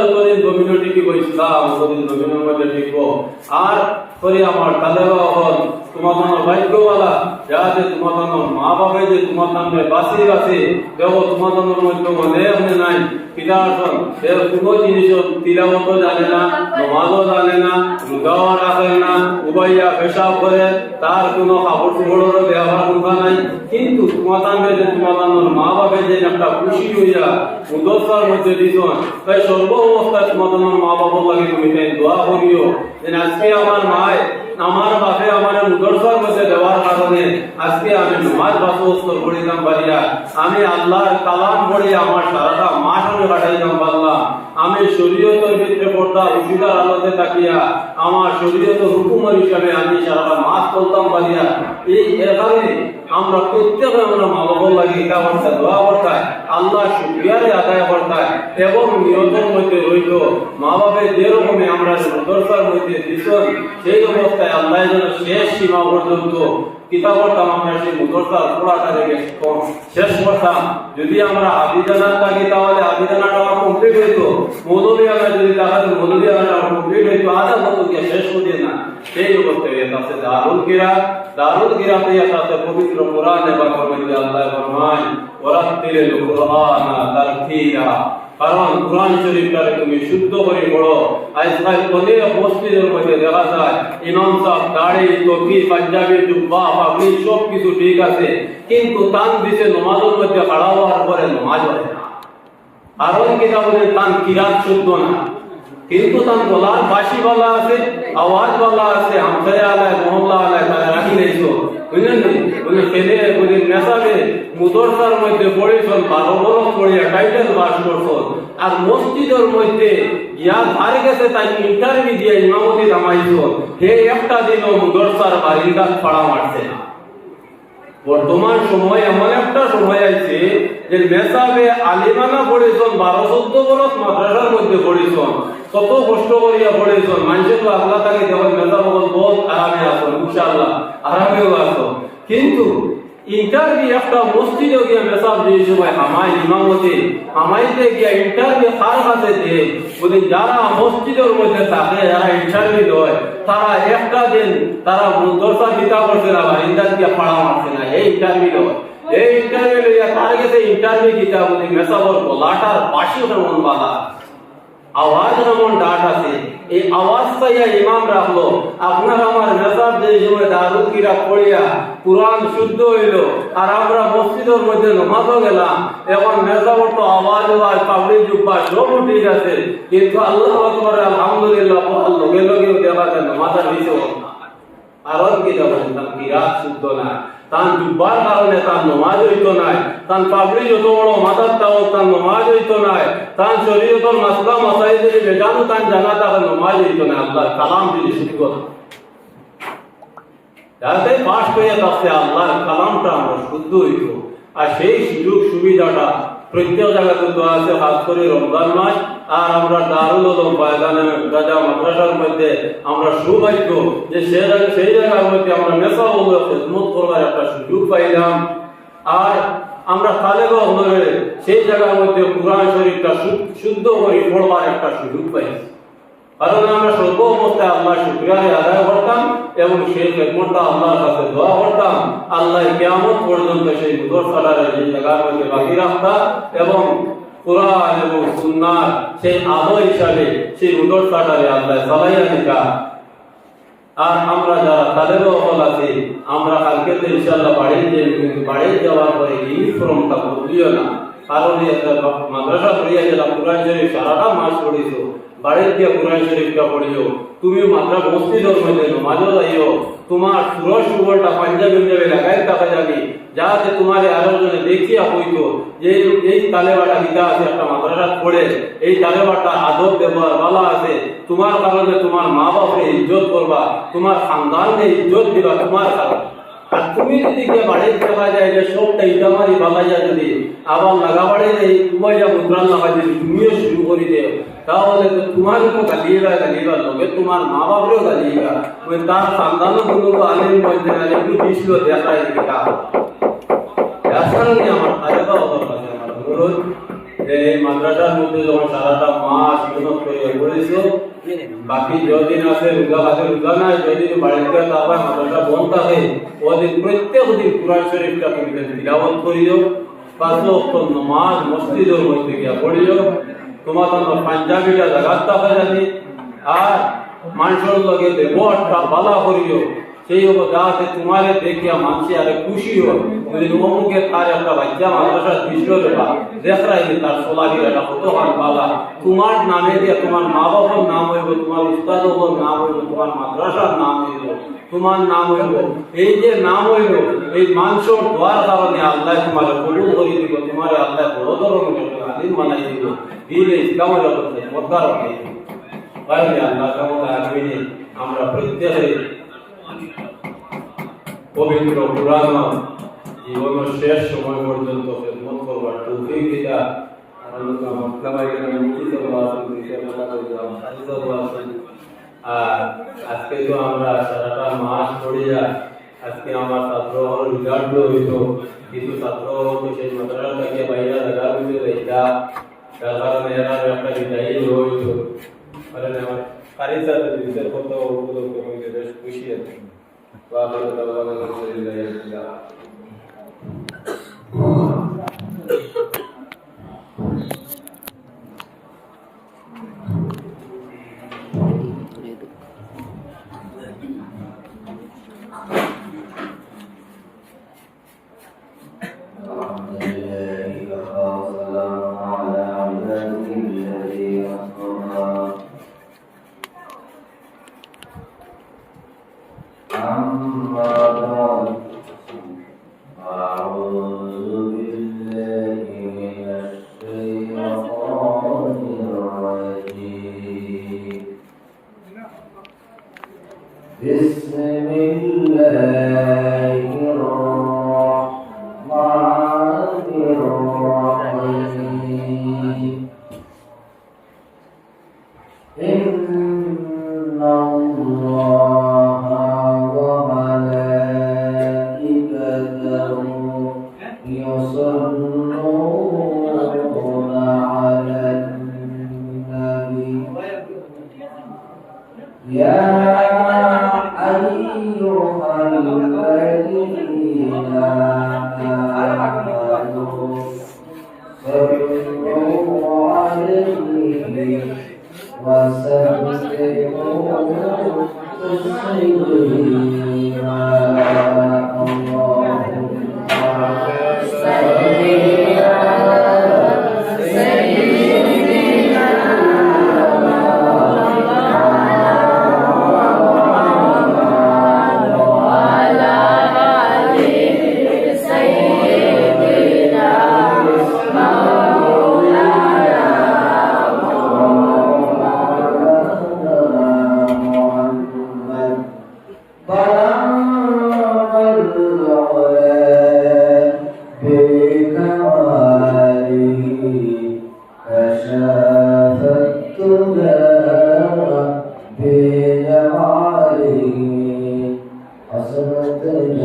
যতদিন জমিন টিকিব ইসলাম ততদিন জমিনের মধ্যে টিকব। আর করে আমার কালেবা হল তোমার ভাগ্যওয়ালা যাতে তোমার মা বাবা যে তোমার নামে বাসি বাসি দেব তোমার মধ্যে মনে মনে নাই। পিতা আসন সে কোনো জিনিস তিলাবত জানে না, নমাজও জানে না, রোজাও রাখে না, উবাইয়া পেশাব করে, তার কোনো কাপড় চোপড়েরও ব্যবহার কোথা নাই। কিন্তু তোমার নামে যে তোমার মা বাবা যে একটা খুশি হইয়া উদস্তার মধ্যে দিত তাই সর্ব অবস্থায় তোমার মা বাবার লাগে তুমি দোয়া করিও। যে আজকে আমার মায় আমার বাপে আমার মুদরসার মধ্যে দেওয়ার কারণে আজকে আমি নমাজ বাসস্তর পড়িলাম বাড়িয়া। আমি আল্লাহর কালাম পড়ে আমার সারাটা মাঠ আমি কাটাইলাম পারলাম আমি শরীয়তের ভিতরে পড়তাম উচিতার আলোতে তাকিয়া আমার শরীয়তের হুকুমের হিসাবে আমি সারাটা মাস করতাম পারিয়া এই কারণে আমরা প্রত্যেকে আমরা মা বাবার লাগে করতে, দোয়া করতাম আল্লাহ শুক্রিয়ারে আদায় করতাম এবং নিয়তের মধ্যে রইল। মা বাপের যেরকমই আমরা দরকার মধ্যে দিচ্ছেন সেই অবস্থায় আল্লাহ যেন শেষ সীমা পর্যন্ত শেষ করতাম যদি আমরা আবিদানার থাকি তাহলে আবিদানাটা আমার কমপ্লিট হইতো। মৌলবিয়ানা যদি সেই অবস্থায় এটা আছে দারুল কিরা দারুল কিরা তো এটা আছে পবিত্র কোরআনে বা ফরমাইতে আল্লাহ ফরমান ওরাত্তিল কুরআনা তারতিলা কারণ কোরআন শরীফটারে তুমি শুদ্ধ করে পড়ো আজকাল অনেক মসজিদের মধ্যে দেখা যায় ইমাম সাহেব দাড়ি টুপি পাঞ্জাবি জুব্বা পাগড়ি সব কিছু ঠিক আছে কিন্তু তান দিছে নমাজের মধ্যে খাড়া হওয়ার পরে নমাজ কিন্তু তার মধ্যে পড়িয়া আর মসজিদের মধ্যে গেছে, তাই ইন্টারভিউ দিয়ে ইমামতি নামাইছো। হে একটা দিনও মুদরসার বারিন্দাত ফাড়া মারছে না। বর্তমান সময় এমন একটা সময় আছে যে মেসাবে আলিমানা পড়েছেন, বারো চোদ্দ বরস মাদ্রাসার মধ্যে পড়েছেন, কত কষ্ট করিয়া পড়েছেন। মানুষের তো আল্লাহ তাকে যেমন মেসা বল বহুত আরামে আসন, ইনশাআল্লাহ, আরামেও আসো কিন্তু ইন্টারভিউ একটা মসজিদে গিয়ে মেসাব যে সময় হামাই ইমামতি, হামাইতে গিয়া ইন্টারভিউ কার কাছে দিয়ে? বলি, যারা মসজিদের মধ্যে থাকে, যারা ইন্টারভিউ দেয় তারা একটা দিন তারা দশটা চিন্তা করছে না ইন্টার দিয়ে পাড়া মারছে না। এই ইন্টারভিউ এই ইন্টারভিউ তার কাছে ইন্টারভিউ দিতে বলি মেসাবর গলাটার পাশে মন বাধা। আওয়াজ যেমন ডাট আছে, এই আওয়াজ পাইয়া ইমাম রাখল। আপনার আমার নেতার যে সময় দারুদ কিরা পড়িয়া কোরআন শুদ্ধ হইল আর আমরা মসজিদের মধ্যে নমাজও গেলাম, এখন মেজা তো আওয়াজ আওয়াজ পাবলিক জুব্বা সব ঠিক আছে কিন্তু আল্লাহ আলহামদুলিল্লাহ লগে লগে দেখা যায় নমাজের নিচে না কারণ কি যাবেন তার কিরাত শুদ্ধ না তার জুব্বার কারণে তার নমাজ হইতো নাই, তার পাবলি যত বড় মাথার তাও তার নমাজ হইতো নাই, তার শরীয়তর মাসলা মাসাই যদি বেজানো তার জানা তার নমাজ হইতো না আল্লাহর কালাম যদি শুদ্ধ না যাতে পাশ করে থাকছে আল্লাহর কালামটা আমরা শুদ্ধ হইতো, আর সেই সুযোগ সুবিধাটা প্রত্যেক আছে হাত করে রমজান মাস। আর আমরা দারুল ওলম মাদ্রাসার মধ্যে আমরা সৌভাগ্য যে সে সেই জায়গার মধ্যে আমরা মেসা হলো খেদমত করবার একটা সুযোগ পাইলাম। আর আমরা তালেব হলে সেই জায়গার মধ্যে কোরআন শরীফটা শুদ্ধ করে পড়বার একটা সুযোগ পাইছি। কারণ আমরা সর্ব অবস্থায় আল্লাহ শুক্রিয়ারে আদায় করতাম এবং সেই খেদমতটা আল্লাহর কাছে দোয়া করতাম। আল্লাহ কেমন পর্যন্ত সেই মুদরসাটারে এই জায়গার মধ্যে বাকি রাখতাম এবং কোরআন এবং সুন্নার সেই আলো হিসাবে সেই মুদরসাটারে আল্লাহ চালাইয়া দিতা আর আমরা যারা তাদের অফল আছি, আমরা কালকে তো ইনশাল্লাহ বাড়ি যে বাড়ি যাওয়ার পরে ইউনিফর্মটা বদলিও না। কারণ মাদ্রাসা পড়িয়া গেলাম, কোরআন শরীফ সারাটা মাস পড়িছো বাড়ির গিয়ে কোরআন শরীফটা পড়িও তুমি মাদ্রা মসজিদের মধ্যে নমাজও যাইও, তোমার সুরজ সুবলটা পাঞ্জাবি পাঞ্জাবি লাগাই থাকা যাবি যাতে তোমার আলোচনে দেখিয়া হইতো, যে এই তালেবাটা গীতা আছে একটা মাদ্রাসা পড়ে, এই তালেবাটা আদব ব্যবহার ভালো আছে, তোমার কারণে তোমার মা বাপকে ইজ্জত করবা, তোমার খানদানকে ইজ্জত দিবা, তোমার কারণে। আর তুমি যদি গিয়ে বাড়ির দেখা যায়, যে সবটা ইটামারি বালাইয়া যদি আবার লাগাবাড়ে এই উমাইয়া মুদ্রান লাগা যদি তুমিও শুরু করে দেও তাহলে তো তোমার তো গালিয়েরা গালিবা লগে তোমার মা বাপরেও গালিবা ওই তার খানদানও কোনো আলেম মধ্যে আলেম দিছিল দেখায় দিকে তা আমার অনুরোধ। যে মাদ্রাসার মধ্যে মাস বাকি যদিন আছে বন্ধ থাকে, ওদিন দিন কোরআন শরীফটা তুমি তিলাওয়াত করিও পাঁচ ওয়াক্ত নামাজ মসজিদের মধ্যে গিয়া পড়িও তোমার পাঞ্জাবিটা জাগাত হয়ে যাবে আর মানুষের লগে ব্যবহারটা বালা করিও। সেই হব যাতে তোমারে দেখিয়া মানুষ আরে খুশি হয় যদি অমুকে তার একটা বাচ্চা মাদ্রাসা দৃশ্য দেবা দেখরাই তার সোলাগি একটা কত হাত বালা তোমার নামে দিয়ে তোমার মা বাবার নাম হইব, তোমার উস্তাদ নাম হইব, তোমার মাদ্রাসার নাম হইব, তোমার নাম হইব, এই যে নাম হইল এই মানুষের দোয়ার কারণে আল্লাহ তোমার কবুল করে দিব, তোমার আল্লাহ বড় ধরনের আদিন বানাই দিব দিলে ইসলামের করতে মদ্দার বানাই দিব তাহলে আল্লাহ কেমন আমরা প্রত্যেকে পবিত্র পুরাণ জীবনের শেষ সময় পর্যন্ত খেদমত করবার তৌফিক দিতা আর আজকে তো আমরা সারাটা মাস পড়িয়া আজকে আমার ছাত্র রিজাল্ট হইত কিন্তু ছাত্র তো সেই মাত্রা থেকে বাইরে লাগা হইতে রইতা দাদা মেয়েরা একটা বিদায় হইত কারণ আমার কারি সাথে বিচার করতে বেশ খুশি আছি বা আমাদের দাদা أما time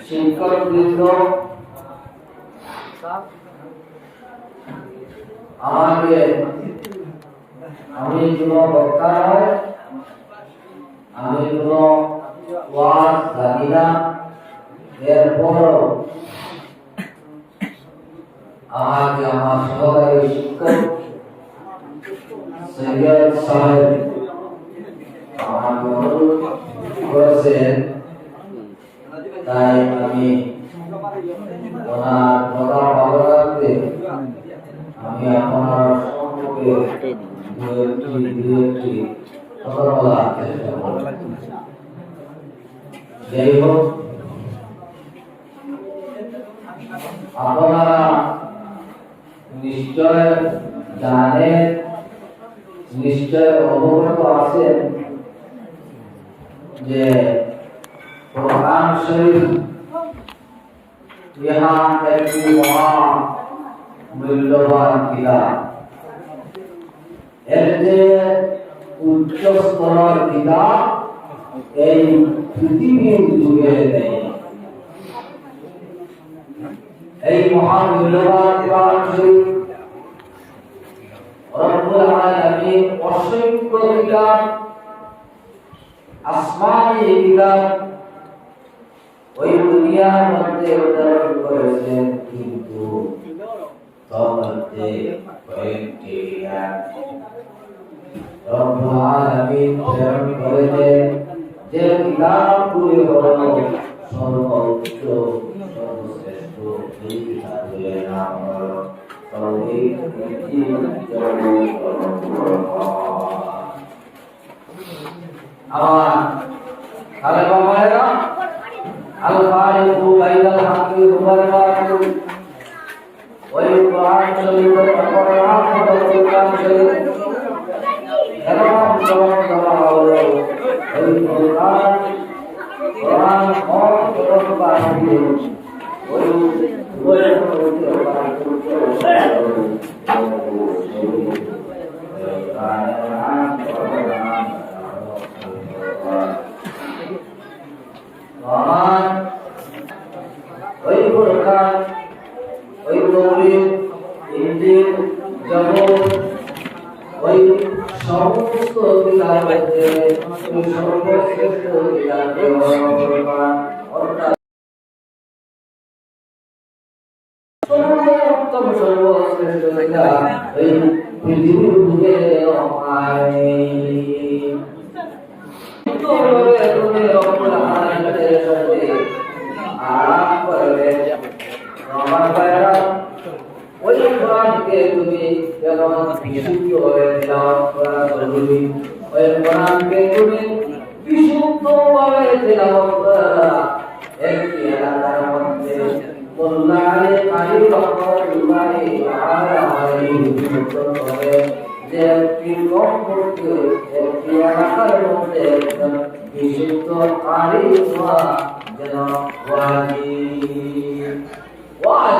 সম্মানিত শিক্ষকবৃন্দ আমাকে আমি কোনো বক্তা নয় আমি কোনো ওয়াজ জানি না এরপরও আমাকে আমার সহকারী শিক্ষক সৈয়দ সাহেব আমাকে অনুরোধ করেছেন তাই আমি ওনার কথা ভালো রাখতে আমি আপনার সম্মুখে আপনারা নিশ্চয় জানেন, নিশ্চয় অবগত আছেন যে কোরআন শরীফ ইহা একটি মহা মূল্যবান কিতাব এর যে উচ্চ স্তরের কিতাব এই পৃথিবীর যুগে নেই এই মহান মূল্যবান কোরআন শরীফ রব্বুল আলামিন অসংখ্য কিতাব আসমানি কিতাব ওই দুনিয়ার মধ্যে উদাহরণ করেছেন কিন্তু তন্মধ্যে কয়েকটি রব্বুল আলামিন প্রেরণ করেছেন যে কিতাবগুলি হলো সর্বোচ্চ, সর্বশ্রেষ্ঠ, এই কিতাবগুলির নাম হলো তাওহীদ ইনজিল জাবুর কুরআন আমার তাহলে বাবারা আল ফারিকু বাইনাল হাক্কি ওয়াল বাতিল ওই কোরআন শরীফের কোরআন কোরআন শরীফ এবং যখন করা হলো ওই কোরআন কোরআন হক এবং বাতিল ওই ওই কোরআন ওই পৃথিবীর বুকে আমার ভাইরা ওই কোরআনকে তুমি যেমন বিশুদ্ধ হয়ে তেলাওয়াত করা জরুরি ওই কোরআনকে তুমি বিশুদ্ধভাবে তেলাওয়াত করা একটি এলাকার মধ্যে কল্যাণে আলী রহমতুল্লাহি আলাইহি করে। যে একটি কমপক্ষে একটি এলাকার মধ্যে বিশুদ্ধ আলী হওয়া যেন ওয়াজিব ওয়াজিব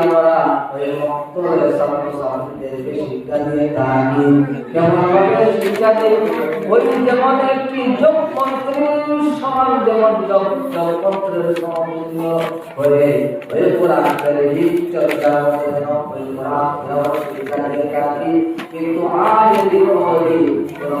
আমরা ওই বক্তব্যের ছাত্র ছাত্রীদেরকে শিক্ষা দিয়ে থাকি। যেমন একটি যোগ সমান যেমন যোগ যোগ ওই কোরআন শরীফ চর্চার যেন ওই কোরআন তেলাওয়াত শিক্ষা দিয়ে থাকি। কিন্তু আজ দিন কোন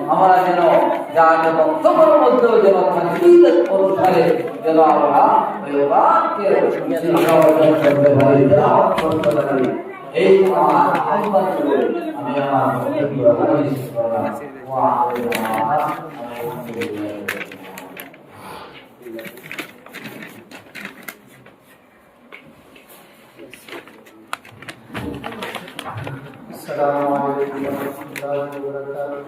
আমরা যেন যার বক্তব্যের মধ্যেও যেন তাকলিদের অনুসারে যেন আমরা ওই বাক্যে অর্জন করতে পারি পারি এই আমার আমি আমার বক্তব্য السلام عليكم ورحمة الله وبركاته